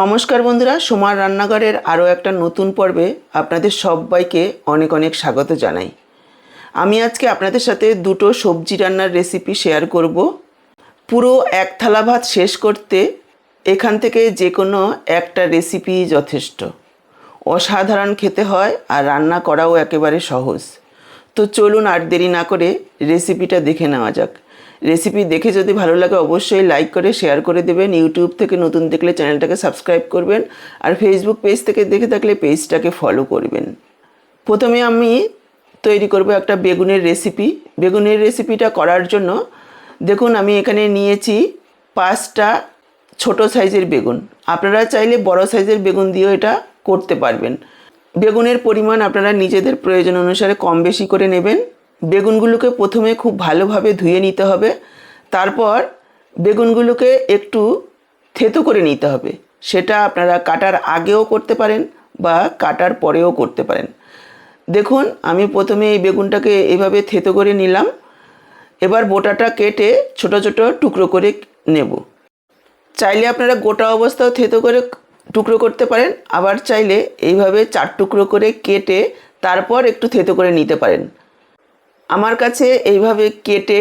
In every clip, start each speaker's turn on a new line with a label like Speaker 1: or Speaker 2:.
Speaker 1: নমস্কার বন্ধুরা, সোমার রান্নাঘরের আরও একটা নতুন পর্বে আপনাদের সবাইকে অনেক অনেক স্বাগত জানাই। আমি আজকে আপনাদের সাথে দুটো সবজি রান্নার রেসিপি শেয়ার করব। পুরো এক থালা ভাত শেষ করতে এখান থেকে যে কোনো একটা রেসিপি যথেষ্ট। অসাধারণ খেতে হয় আর রান্না করাও একেবারে সহজ। তো চলুন আর দেরি না করে রেসিপিটা দেখে নেওয়া যাক। রেসিপি দেখে যদি ভালো লাগে, অবশ্যই লাইক করে শেয়ার করে দেবেন। ইউটিউব থেকে নতুন দেখলে চ্যানেলটাকে সাবস্ক্রাইব করবেন। আর ফেসবুক পেজ থেকে দেখে থাকলে পেজটাকে ফলো করবেন। প্রথমে আমি তৈরি করব একটা বেগুনের রেসিপি বেগুনের রেসিপিটা করার জন্য দেখুন, আমি এখানে নিয়েছি পাঁচটা ছোট সাইজের বেগুন। আপনারা চাইলে বড় সাইজের বেগুন দিয়েও এটা করতে পারবেন। বেগুনের পরিমাণ আপনারা নিজেদের প্রয়োজন অনুসারে কম বেশি করে নেবেন। বেগুনগুলোকে প্রথমে খুব ভালোভাবে ধুয়ে নিতে হবে। তারপর বেগুনগুলোকে একটু থেতো করে নিতে হবে। সেটা আপনারা কাটার আগেও করতে পারেন বা কাটার পরেও করতে পারেন। দেখুন, আমি প্রথমে এই বেগুনটাকে এভাবে থেতো করে নিলাম। এবার বোটাটা কেটে ছোট ছোট টুকরো করে নেব। চাইলে আপনারা গোটা অবস্থাও থেতো করে টুকরো করতে পারেন। আবার চাইলে এইভাবে চার টুকরো করে কেটে তারপর একটু থেতো করে নিতে পারেন। আমার কাছে এইভাবে কেটে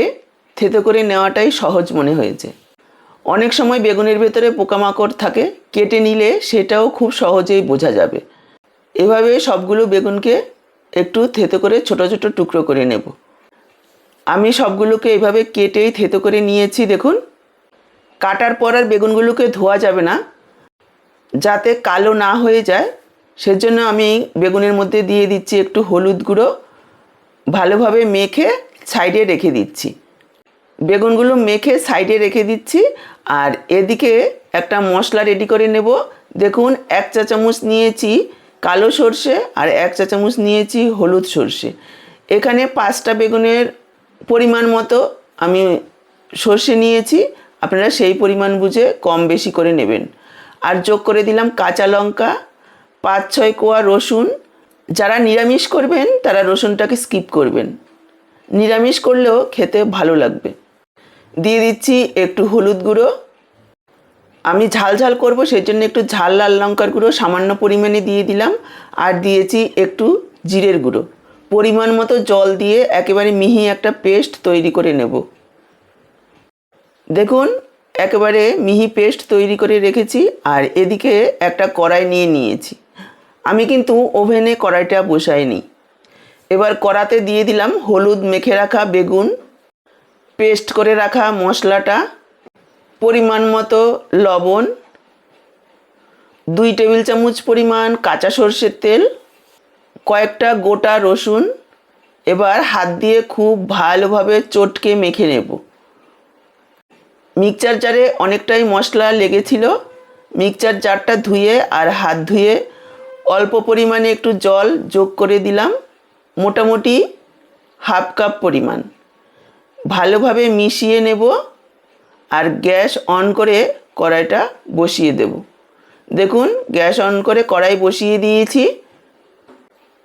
Speaker 1: থেতো করে নেওয়াটাই সহজ মনে হয়েছে। অনেক সময় বেগুনের ভেতরে পোকামাকড় থাকে, কেটে নিলে সেটাও খুব সহজেই বোঝা যাবে। এভাবে সবগুলো বেগুনকে একটু থেতো করে ছোট ছোট টুকরো করে নেব। আমি সবগুলোকে এভাবে কেটেই থেতো করে নিয়েছি, দেখুন। কাটার পর আর বেগুনগুলোকে ধোয়া যাবে না। যাতে কালো না হয়ে যায়, সেজন্য আমি বেগুনের মধ্যে দিয়ে দিচ্ছি একটু হলুদ গুঁড়ো। ভালোভাবে মেখে সাইডে রেখে দিচ্ছি। বেগুনগুলো মেখে সাইডে রেখে দিচ্ছি আর এদিকে একটা মশলা রেডি করে নেব। দেখুন, এক চা চামচ নিয়েছি কালো সর্ষে আর এক চা চামচ নিয়েছি হলুদ সর্ষে। এখানে পাঁচটা বেগুনের পরিমাণ মতো আমি সর্ষে নিয়েছি। আপনারা সেই পরিমাণ বুঝে কম বেশি করে নেবেন। আর যোগ করে দিলাম কাঁচা লঙ্কা, পাঁচ ছয় কোয়া রসুন যারা নিরামিষ করবেন, তারা রসুনটাকে স্কিপ করবেন। নিরামিষ করলেও খেতে ভালো লাগবে। দিয়ে দিচ্ছি একটু হলুদ গুঁড়ো। আমি ঝাল ঝাল করব সেই জন্য একটু ঝাল লাল লঙ্কার গুঁড়ো সামান্য পরিমাণে দিয়ে দিলাম। আর দিয়েছি একটু জিরের গুঁড়ো। পরিমাণ মতো জল দিয়ে একেবারে মিহি একটা পেস্ট তৈরি করে নেব। দেখুন, একেবারে মিহি পেস্ট তৈরি করে রেখেছি, আর এদিকে একটা কড়াই নিয়ে নিয়েছি। আমি কিন্তু ওভেনে কড়াইটা বসাইনি। এবার কড়াতে দিয়ে দিলাম হলুদ মেখে রাখা বেগুন, পেস্ট করে রাখা মশলাটা, পরিমাণ মতো লবণ, দুই টেবিল চামচ পরিমাণ কাঁচা সর্ষের তেল, কয়েকটা গোটা রসুন, এবার হাত দিয়ে খুব ভালোভাবে চটকে মেখে নেব। মিক্সচার জারে অনেকটাই মশলা লেগেছিল, মিক্সচার জারটা ধুয়ে আর হাত ধুয়ে অল্প পরিমাণে একটু জল যোগ করে দিলাম, মোটামুটি হাফ কাপ পরিমাণ। ভালোভাবে মিশিয়ে নেব আর গ্যাস অন করে কড়াইটা বসিয়ে দেব। দেখুন, গ্যাস অন করে কড়াই বসিয়ে দিয়েছি।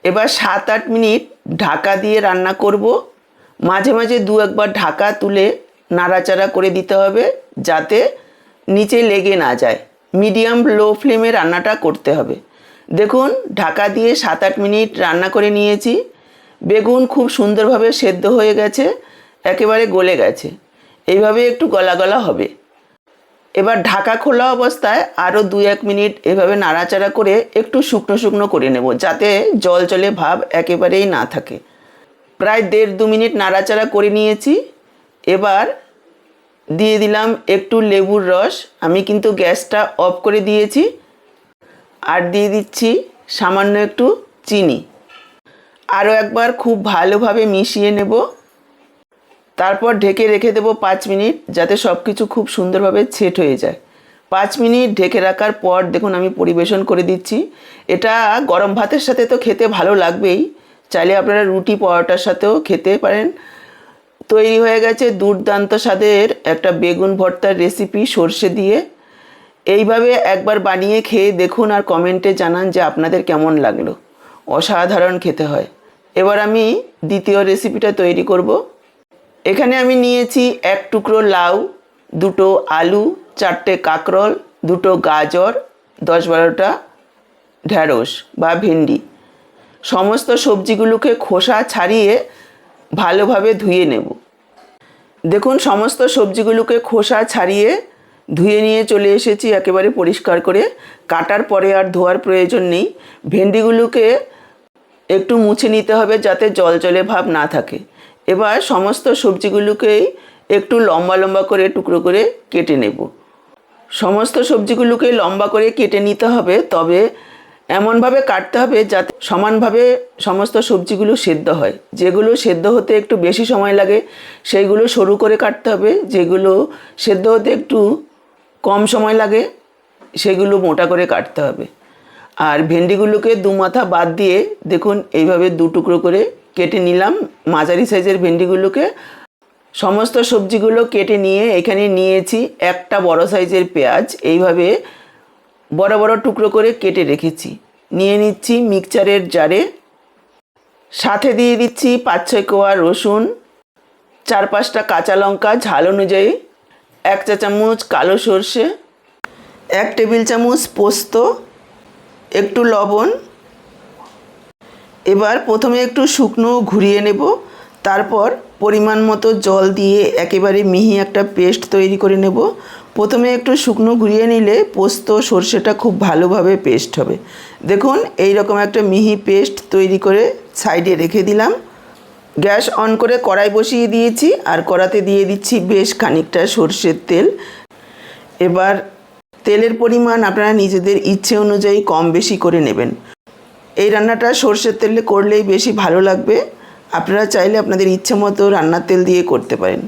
Speaker 1: এবার সাত আট মিনিট ঢাকা দিয়ে রান্না করব। মাঝে মাঝে দু একবার ঢাকা তুলে নাড়াচাড়া করে দিতে হবে যাতে নিচে লেগে না যায়। মিডিয়াম লো ফ্লেমে রান্নাটা করতে হবে। দেখুন, ঢাকা দিয়ে সাত আট মিনিট রান্না করে নিয়েছি। বেগুন খুব সুন্দরভাবে সেদ্ধ হয়ে গেছে, একেবারে গলে গেছে। এইভাবে একটু গলা গলা হবে। এবার ঢাকা খোলা অবস্থায় আরও দু এক মিনিট এভাবে নাড়াচাড়া করে একটু শুকনো শুকনো করে নেব, যাতে জল চলে ভাব একেবারেই না থাকে। প্রায় দেড় দু মিনিট নাড়াচাড়া করে নিয়েছি। এবার দিয়ে দিলাম একটু লেবুর রস। আমি কিন্তু গ্যাসটা অফ করে দিয়েছি। আর দিয়ে দিচ্ছি সামান্য একটু চিনি। আরও একবার খুব ভালোভাবে মিশিয়ে নেব। তারপর ঢেকে রেখে দেবো পাঁচ মিনিট যাতে সব কিছু খুব সুন্দরভাবে সেট হয়ে যায়। পাঁচ মিনিট ঢেকে রাখার পর দেখুন আমি পরিবেশন করে দিচ্ছি। এটা গরম ভাতের সাথে তো খেতে ভালো লাগবেই। চাইলে আপনারা রুটি পরোটার সাথেও খেতে পারেন। তৈরি হয়ে গেছে দুর্দান্ত স্বাদের একটা বেগুন ভর্তার রেসিপি সর্ষে দিয়ে। এইভাবে একবার বানিয়ে খেয়ে দেখুন আর কমেন্টে জানান যে আপনাদের কেমন লাগল। অসাধারণ খেতে হয়। এবার আমি দ্বিতীয় রেসিপিটা তৈরি করব। এখানে আমি নিয়েছি এক টুকরো লাউ, দুটো আলু, চারটে কাঁকরোল, দুটো গাজর, দশ বারোটা ঢ্যাঁড়স বা ভেন্ডি। সমস্ত সবজিগুলোকে খোসা ছাড়িয়ে ভালোভাবে ধুয়ে নেব। দেখুন, সমস্ত সবজিগুলোকে খোসা ছাড়িয়ে ধুয়ে নিয়ে চলে এসেছি একেবারে পরিষ্কার করে। কাটার পরে আর ধোয়ার প্রয়োজন নেই। ভেন্ডিগুলোকে একটু মুছে নিতে হবে যাতে জল জলে ভাব না থাকে। এবার সমস্ত সবজিগুলোকেই একটু লম্বা লম্বা করে টুকরো করে কেটে নেব। সমস্ত সবজিগুলোকে লম্বা করে কেটে নিতে হবে, তবে এমনভাবে কাটতে হবে যাতে সমানভাবে সমস্ত সবজিগুলো সেদ্ধ হয়। যেগুলো সেদ্ধ হতে একটু বেশি সময় লাগে, সেইগুলো সরু করে কাটতে হবে। যেগুলো সেদ্ধ হতে একটু কম সময় লাগে, সেগুলো মোটা করে কাটতে হবে। আর ভেন্ডিগুলোকে দু মাথা বাদ দিয়ে দেখুন, এইভাবে দু টুকরো করে কেটে নিলাম। মাঝারি সাইজের ভেন্ডিগুলোকে সমস্ত সবজিগুলো কেটে নিয়ে এখানে নিয়েছি একটা বড় সাইজের পেঁয়াজ। এইভাবে বড় বড় টুকরো করে কেটে রেখেছি। নিয়ে নিচ্ছি মিক্সচারের জারে। সাথে দিয়ে দিচ্ছি পাঁচ ছয় কোয়া রসুন। চার পাঁচটা কাঁচা লঙ্কা, ঝাল অনুযায়ী এক চা চামচ কালো সর্ষে, এক টেবিল চামচ পোস্ত, একটু লবণ। এবার প্রথমে একটু শুকনো ঘুরিয়ে নেব, তারপর পরিমাণ মতো জল দিয়ে একেবারে মিহি একটা পেস্ট তৈরি করে নেব। প্রথমে একটু শুকনো ঘুরিয়ে নিলে পোস্ত, সর্ষেটা খুব ভালোভাবে পেস্ট হবে। দেখুন এই রকম একটা মিহি পেস্ট তৈরি করে সাইডে রেখে দিলাম। গ্যাস অন করে কড়াই বসিয়ে দিয়েছি আর কড়াতে দিয়ে দিচ্ছি বেশ খানিকটা সর্ষের তেল। এবার তেলের পরিমাণ আপনারা নিজেদের ইচ্ছে অনুযায়ী কম বেশি করে নেবেন। এই রান্নাটা সর্ষের তেলে করলেই বেশি ভালো লাগবে। আপনারা চাইলে আপনাদের ইচ্ছে মতো রান্নার তেল দিয়ে করতে পারেন।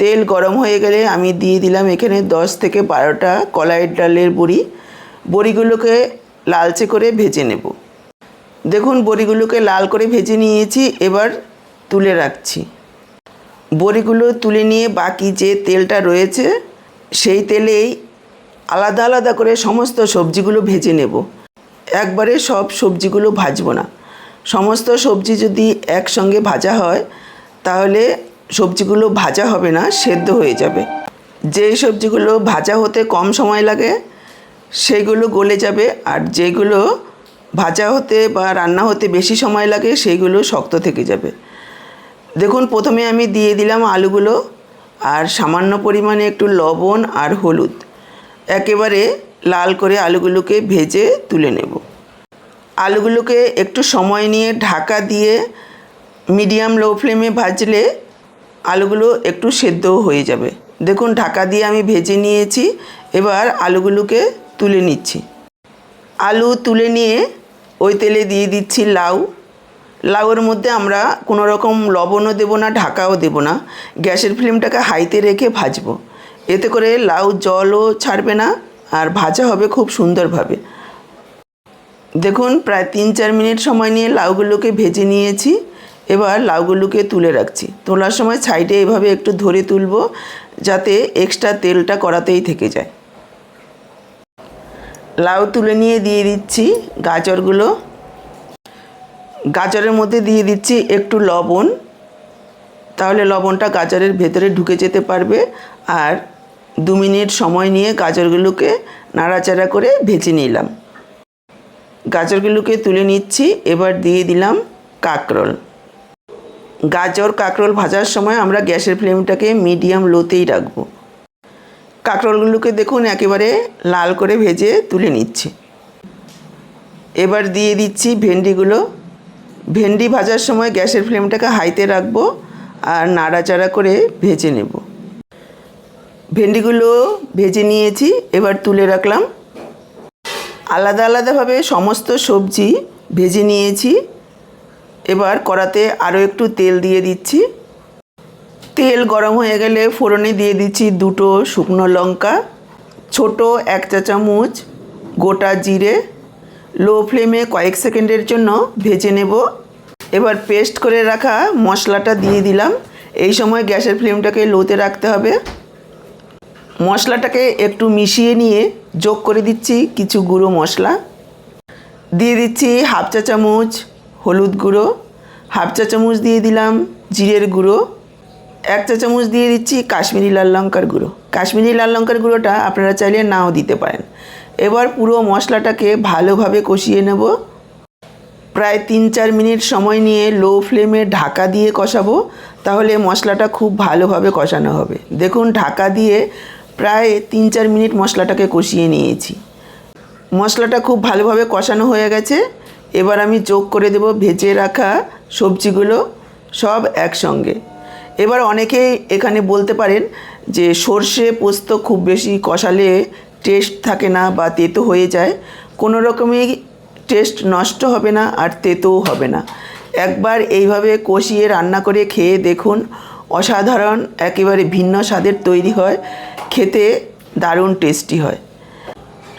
Speaker 1: তেল গরম হয়ে গেলে আমি দিয়ে দিলাম এখানে দশ থেকে বারোটা কলাইয়ের ডালের বড়ি। বড়িগুলোকে লালচে করে ভেজে নেব। দেখুন বড়িগুলোকে লাল করে ভেজে নিয়েছি। এবার তুলে রাখছি। বড়িগুলো তুলে নিয়ে বাকি যে তেলটা রয়েছে, সেই তেলেই আলাদা আলাদা করে সমস্ত সবজিগুলো ভেজে নেব। একবারে সব সবজিগুলো ভাজবো না। সমস্ত সবজি যদি একসঙ্গে ভাজা হয়, তাহলে সবজিগুলো ভাজা হবে না, সেদ্ধ হয়ে যাবে। যেই সবজিগুলো ভাজা হতে কম সময় লাগে সেইগুলো গলে যাবে, আর যেগুলো ভাজা হতে বা রান্না হতে বেশি সময় লাগে সেইগুলো শক্ত থেকে যাবে। দেখুন, প্রথমে আমি দিয়ে দিলাম আলুগুলো আর সামান্য পরিমাণে একটু লবণ আর হলুদ। একেবারে লাল করে আলুগুলোকে ভেজে তুলে নেব। আলুগুলোকে একটু সময় নিয়ে ঢাকা দিয়ে মিডিয়াম লো ফ্লেমে ভাজলে আলুগুলো একটু সেদ্ধও হয়ে যাবে। দেখুন, ঢাকা দিয়ে আমি ভেজে নিয়েছি, এবার আলুগুলোকে তুলে নিচ্ছি। আলু তুলে নিয়ে ওই তেলে দিয়ে দিচ্ছি লাউ। লাউয়ের মধ্যে আমরা কোনো রকম লবণও দেবো না, ঢাকাও দেবো না। গ্যাসের ফ্লেমটাকে হাইতে রেখে ভাজবো। এতে করে লাউ জলও ছাড়বে না আর ভাজা হবে খুব সুন্দরভাবে। দেখুন, প্রায় তিন চার মিনিট সময় নিয়ে লাউগুলোকে ভেজে নিয়েছি। এবার লাউগুলোকে তুলে রাখছি। তোলার সময় সাইডে এভাবে একটু ধরে তুলবো, যাতে এক্সট্রা তেলটা করাতেই থেকে যায়। লাউ তুলে নিয়ে দিয়ে দিচ্ছি গাজরগুলো। গাজরের মধ্যে দিয়ে দিচ্ছি একটু লবণ। তাহলে লবণটা গাজরের ভেতরে ঢুকে যেতে পারবে আর দু মিনিট সময় নিয়ে গাজরগুলোকে নাড়াচাড়া করে ভেজে নিলাম। গাজরগুলোকে তুলে নিচ্ছি, এবার দিয়ে দিলাম কাঁকরোল। গাজর কাঁকরোল ভাজার সময় আমরা গ্যাসের ফ্লেমটাকে মিডিয়াম লোতেই রাখব। কাঁকরোলগুলোকে দেখুন একেবারে লাল করে ভেজে তুলে নিচ্ছি। এবার দিয়ে দিচ্ছি ভেন্ডিগুলো। ভেন্ডি ভাজার সময় গ্যাসের ফ্লেমটাকে হাইতে রাখব আর নাড়াচাড়া করে ভেজে নেব। ভেন্ডিগুলো ভেজে নিয়েছি, এবার তুলে রাখলাম। আলাদা আলাদাভাবে সমস্ত সবজি ভেজে নিয়েছি। এবার কড়াতে আরও একটু তেল দিয়ে দিচ্ছি। তেল গরম হয়ে গেলে ফোড়নে দিয়ে দিচ্ছি দুটো শুকনো লঙ্কা, ছোট এক চা চামচ গোটা জিরে লো ফ্লেমে কয়েক সেকেন্ডের জন্য ভেজে নেব। এবার পেস্ট করে রাখা মশলাটা দিয়ে দিলাম। এই সময় গ্যাসের ফ্লেমটাকে লোতে রাখতে হবে। মশলাটাকে একটু মিশিয়ে নিয়ে যোগ করে দিচ্ছি কিছু গুঁড়ো মশলা। দিয়ে দিচ্ছি হাফ চা চামচ হলুদ গুঁড়ো, হাফ চা চামচ দিয়ে দিলাম জিরের গুঁড়ো, এক চা চামচ দিয়ে দিচ্ছি কাশ্মীরি লাল লঙ্কার গুঁড়ো। কাশ্মীরি লাল লঙ্কার গুঁড়োটা আপনারা চাইলে নাও দিতে পারেন। এবার পুরো মশলাটাকে ভালোভাবে কষিয়ে নেব। প্রায় তিন চার মিনিট সময় নিয়ে লো ফ্লেমে ঢাকা দিয়ে কষাবো, তাহলে মশলাটা খুব ভালোভাবে কষানো হবে। দেখুন, ঢাকা দিয়ে প্রায় তিন চার মিনিট মশলাটাকে কষিয়ে নিয়েছি। মশলাটা খুব ভালোভাবে কষানো হয়ে গেছে। এবার আমি যোগ করে দেব ভেজে রাখা সবজিগুলো সব একসঙ্গে। এবার অনেকেই এখানে বলতে পারেন যে সর্ষে পোস্ত খুব বেশি কষালে টেস্ট থাকে না বা তেতো হয়ে যায়, কোনো রকমই টেস্ট নষ্ট হবে না আর তেতোও হবে না। একবার এইভাবে কষিয়ে রান্না করে খেয়ে দেখুন, অসাধারণ, একেবারে ভিন্ন স্বাদের তৈরি হয়, খেতে দারুণ টেস্টি হয়।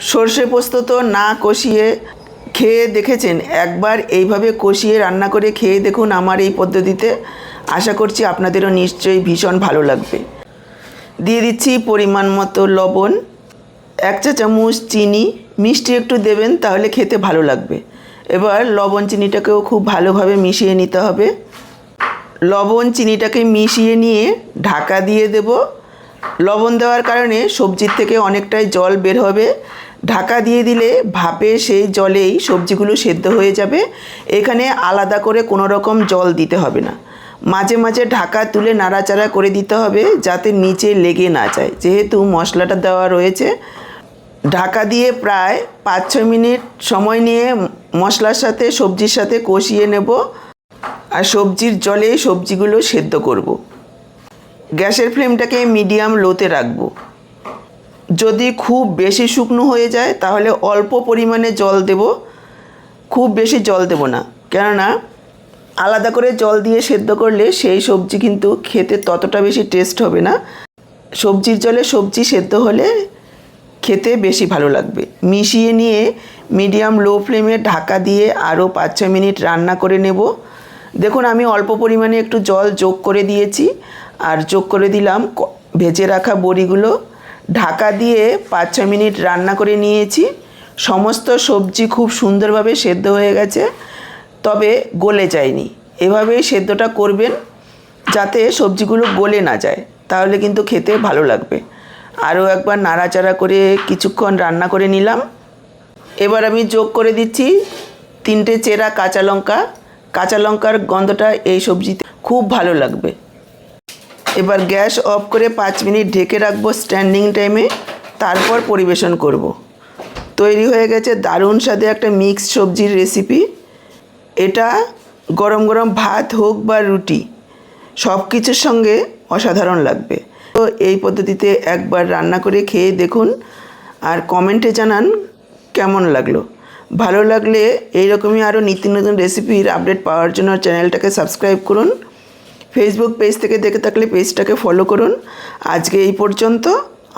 Speaker 1: সর্ষে পোস্ত তো না কষিয়ে খেয়ে দেখেছেন, একবার এইভাবে কষিয়ে রান্না করে খেয়ে দেখুন আমার এই পদ্ধতিতে, আশা করছি আপনাদেরও নিশ্চয়ই ভীষণ ভালো লাগবে। দিয়ে দিচ্ছি পরিমাণ মতো লবণ। এক চা চামচ চিনি, মিষ্টি একটু দেবেন, তাহলে খেতে ভালো লাগবে। এবার লবণ চিনিটাকেও খুব ভালোভাবে মিশিয়ে নিতে হবে। লবণ চিনিটাকে মিশিয়ে নিয়ে ঢাকা দিয়ে দেব। লবণ দেওয়ার কারণে সবজির থেকে অনেকটাই জল বের হবে। ঢাকা দিয়ে দিলে ভাপে সেই জলেই সবজিগুলো সেদ্ধ হয়ে যাবে। এখানে আলাদা করে কোনো রকম জল দিতে হবে না। মাঝে মাঝে ঢাকা তুলে নাড়াচাড়া করে দিতে হবে যাতে নিচে লেগে না যায়। যেহেতু মশলাটা দেওয়া রয়েছে ঢাকা দিয়ে প্রায় পাঁচ ছ মিনিট সময় নিয়ে মশলার সাথে, সবজির সাথে কষিয়ে নেব আর সবজির জলে সবজিগুলো সেদ্ধ করব। গ্যাসের ফ্লেমটাকে মিডিয়াম লোতে রাখব। যদি খুব বেশি শুকনো হয়ে যায়, তাহলে অল্প পরিমাণে জল দেব। খুব বেশি জল দেব না, কেননা আলাদা করে জল দিয়ে সেদ্ধ করলে সেই সবজি কিন্তু খেতে ততটা বেশি টেস্ট হবে না। সবজির জলে সবজি সেদ্ধ হলে খেতে বেশি ভালো লাগবে। মিশিয়ে নিয়ে মিডিয়াম লো ফ্লেমে ঢাকা দিয়ে আরও পাঁচ ছ মিনিট রান্না করে নেব। দেখুন, আমি অল্প পরিমাণে একটু জল যোগ করে দিয়েছি। আর যোগ করে দিলাম ভেজে রাখা বড়িগুলো। ঢাকা দিয়ে পাঁচ ছ মিনিট রান্না করে নিয়েছি। সমস্ত সবজি খুব সুন্দরভাবে সেদ্ধ হয়ে গেছে, তবে গলে যায়নি। এভাবেই সেদ্ধটা করবেন যাতে সবজিগুলো গলে না যায়, তাহলে কিন্তু খেতে ভালো লাগবে। আরও একবার নাড়াচাড়া করে কিছুক্ষণ রান্না করে নিলাম। এবার আমি যোগ করে দিচ্ছি তিনটে চেরা কাঁচা লঙ্কা। কাঁচা লঙ্কার গন্ধটা এই সবজিতে খুব ভালো লাগবে। এবার গ্যাস অফ করে পাঁচ মিনিট ঢেকে রাখব স্ট্যান্ডিং টাইমে, তারপর পরিবেশন করব। তৈরি হয়ে গেছে দারুণ স্বাদে একটা মিক্সড সবজির রেসিপি। এটা গরম গরম ভাত হোক বা রুটি সব কিছুর সঙ্গে অসাধারণ লাগবে। তো এই পদ্ধতিতে একবার রান্না করে খেয়ে দেখুন আর কমেন্টে জানান কেমন লাগল। ভালো লাগলে এইরকমই আরও নিত্য নতুন রেসিপির আপডেট পাওয়ার জন্য চ্যানেলটাকে সাবস্ক্রাইব করুন। ফেসবুক পেজ থেকে দেখে থাকলে পেজটাকে ফলো করুন। আজকে এই পর্যন্ত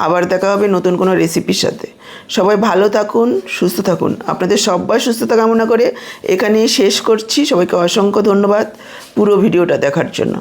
Speaker 1: আবার দেখা হবে নতুন কোনো রেসিপির সাথে। সবাই ভালো থাকুন, সুস্থ থাকুন। আপনাদের সবাই সুস্থতা কামনা করে এখানেই শেষ করছি। সবাইকে অসংখ্য ধন্যবাদ পুরো ভিডিওটা দেখার জন্য।